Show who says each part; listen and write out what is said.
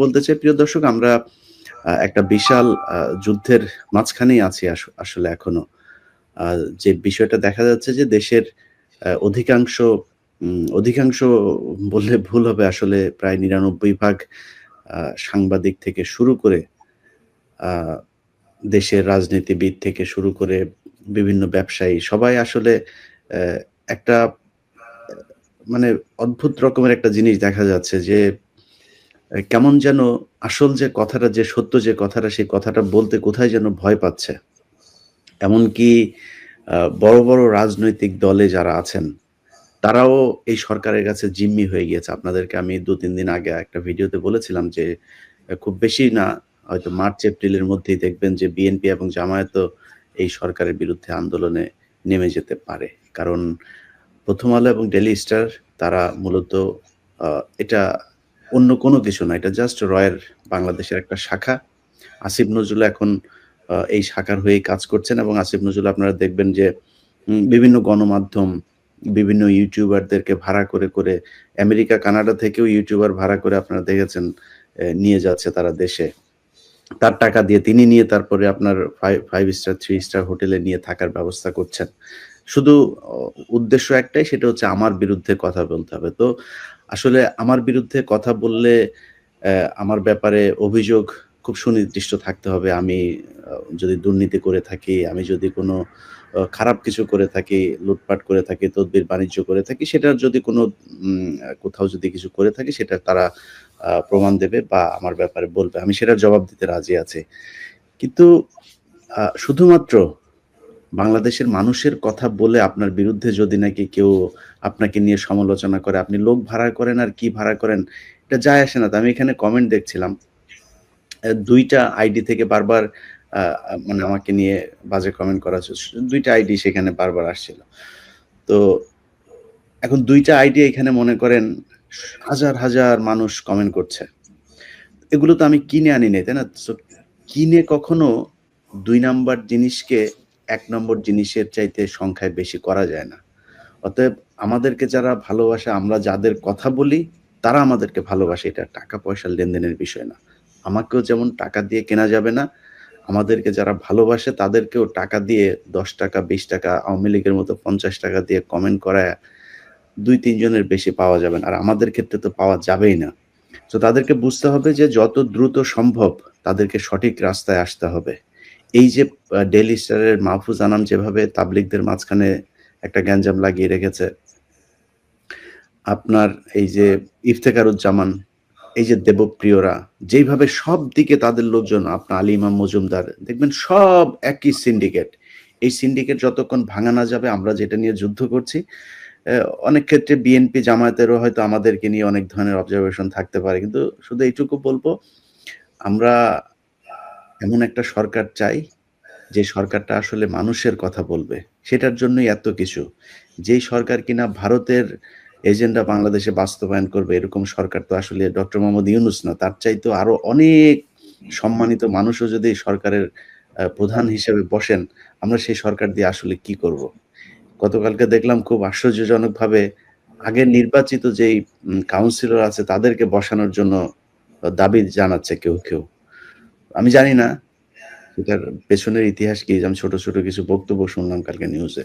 Speaker 1: বলতে চাই, প্রিয় দর্শক, আমরা একটা বিশাল যুদ্ধের মাঝখানেই আছি আসলে এখনও। যে বিষয়টা দেখা যাচ্ছে যে দেশের অধিকাংশ অধিকাংশ বললে ভুল হবে, আসলে প্রায় নিরানব্বই ভাগ সাংবাদিক থেকে শুরু করে দেশের রাজনীতিবিদ থেকে শুরু করে বিভিন্ন ব্যবসায়ী, সবাই আসলে একটা মানে অদ্ভুত রকমের একটা জিনিস দেখা যাচ্ছে যে কেমন যেন আসল যে কথাটা, যে সত্য যে কথাটা, সেই কথাটা বলতে কোথায় যেন ভয় পাচ্ছে। এমনকি বড় বড় রাজনৈতিক দলে যারা আছেন, তারাও এই সরকারের কাছে জিম্মি হয়ে গিয়েছে। আপনাদেরকে আমি দু, তিন দিন আগে একটা ভিডিওতে বলেছিলাম যে খুব বেশি না, হয়তো মার্চ, এপ্রিলের মধ্যেই দেখবেন যে, বিএনপি এবং জামায়াত এই সরকারের বিরুদ্ধে আন্দোলনে নেমে যেতে পারে। কারণ প্রথম আলো এবং ডেলি স্টার, তারা মূলত এটা অন্য কোনো কিছু না, এটা জাস্ট রয়ের বাংলাদেশের একটা শাখা। আসিফ নজরুল এখন এই শাখার হয়েই কাজ করছেন এবং আসিফ নজরুল আপনারা দেখবেন যে বিভিন্ন গণমাধ্যম, বিভিন্ন ইউটিউবারদেরকে ভাড়া করে করে আমেরিকা, কানাডা থেকেও ইউটিউবার ভাড়া করে আপনারা দেখেছেন নিয়ে যাচ্ছে তারা দেশে। তার টাকা দিয়ে তিনি নিয়ে তারপরে আপনার ফাইভ স্টার থ্রি স্টার হোটেলে নিয়ে থাকার ব্যবস্থা করছেন। শুধু উদ্দেশ্য একটাই, সেটা হচ্ছে আমার বিরুদ্ধে কথা বলতে হবে। তো আসলে আমার বিরুদ্ধে কথা বললে আমার ব্যাপারে অভিযোগ খুব সুনির্দিষ্ট থাকতে হবে। আমি যদি দুর্নীতি করে থাকি, আমি যদি কোনো খারাপ কিছু করে থাকি, লুটপাট করে থাকি, তদবির বাণিজ্য করে থাকি সেটার যদি কোনো কোথাও যদি কিছু করে থাকি, সেটা তারা প্রমাণ দেবে বা আমার ব্যাপারে বলবে। আমি সেটার জবাব দিতে রাজি আছি। কিন্তু শুধুমাত্র বাংলাদেশের মানুষের কথা বলে আপনার বিরুদ্ধে যদি নাকি কেউ আপনাকে নিয়ে সমালোচনা করে, আপনি লোক ভাড়া করেন আর কি ভাড়া করেন, এটা যায় আসে না। তো আমি এখানে কমেন্ট দেখছিলাম দুইটা আইডি থেকে বারবার মানে আমাকে নিয়ে বাজে কমেন্ট করা হচ্ছে। দুইটা আইডি সেখানে বারবার আসছিল। তো এখন দুইটা আইডি এখানে মনে করেন, হাজার হাজার মানুষ কমেন্ট করছে। এগুলো তো আমি কিনে আনি নাই, তাই না? কিনে কখনো দুই নাম্বার জিনিসকে এক নম্বর জিনিসের চাইতে সংখ্যায় বেশি করা যায় না। অতএব আমাদেরকে যারা ভালোবাসে, আমরা যাদের কথা বলি, তারা আমাদেরকে ভালোবাসে। এটা টাকা পয়সার লেনদেনের বিষয় না। আমাকেও যেমন টাকা দিয়ে কেনা যাবে না, আমাদেরকে যারা ভালোবাসে, তাদেরকেও টাকা দিয়ে দশ টাকা, বিশ টাকা, আওয়ামী লীগের মতো পঞ্চাশ টাকা দিয়ে কমেন্ট করায় দুই তিনজনের বেশি পাওয়া যাবে না। আর আমাদের ক্ষেত্রে তো পাওয়া যাবেই না। তো তাদেরকে বুঝতে হবে যে যত দ্রুত সম্ভব তাদেরকে সঠিক রাস্তায় আসতে হবে। এই যে ডেলি স্টারের মাহফুজ আনাম যেভাবে তাবলিকদের মাঝখানে একটা গ্যাঞ্জাম লাগিয়ে রেখেছে, আপনার এই যে ইফতেকারুজ্জামান, এই যে দেবপ্রিয়রা, যেইভাবে সব দিকে তাদের লোকজন, আপনার আলী ইমাম মজুমদার, দেখবেন সব একই সিন্ডিকেট এই সিন্ডিকেট যতক্ষণ ভাঙা না যাবে, আমরা যেটা নিয়ে যুদ্ধ করছি অনেক ক্ষেত্রে বিএনপি জামায়াতেরও হয়তো আমাদেরকে নিয়ে অনেক ধরনের অবজারভেশন থাকতে পারে। কিন্তু শুধু এইটুকু বলব, আমরা এমন একটা সরকার চাই, যে সরকারটা আসলে মানুষের কথা বলবে। সেটার জন্যই এত কিছু। যেই সরকার কিনা ভারতের এজেন্ডা বাংলাদেশে বাস্তবায়ন করবে, এরকম সরকার তো আসলে ডক্টর মোহাম্মদ ইউনুস না। তার চাইতো আরও অনেক সম্মানিত মানুষও যদি সরকারের প্রধান হিসেবে বসেন, আমরা সেই সরকার দিয়ে আসলে কি করব? গতকালকে দেখলাম খুব আশ্চর্যজনক ভাবে আগের নির্বাচিত যেই কাউন্সিলর আছে, তাদেরকে বসানোর জন্য দাবি জানাচ্ছে কেউ কেউ। আমি জানি না। এটার পেছনের ইতিহাস কি? আমি ছোট ছোট কিছু বক্তব্য শুনলাম কালকে নিউজে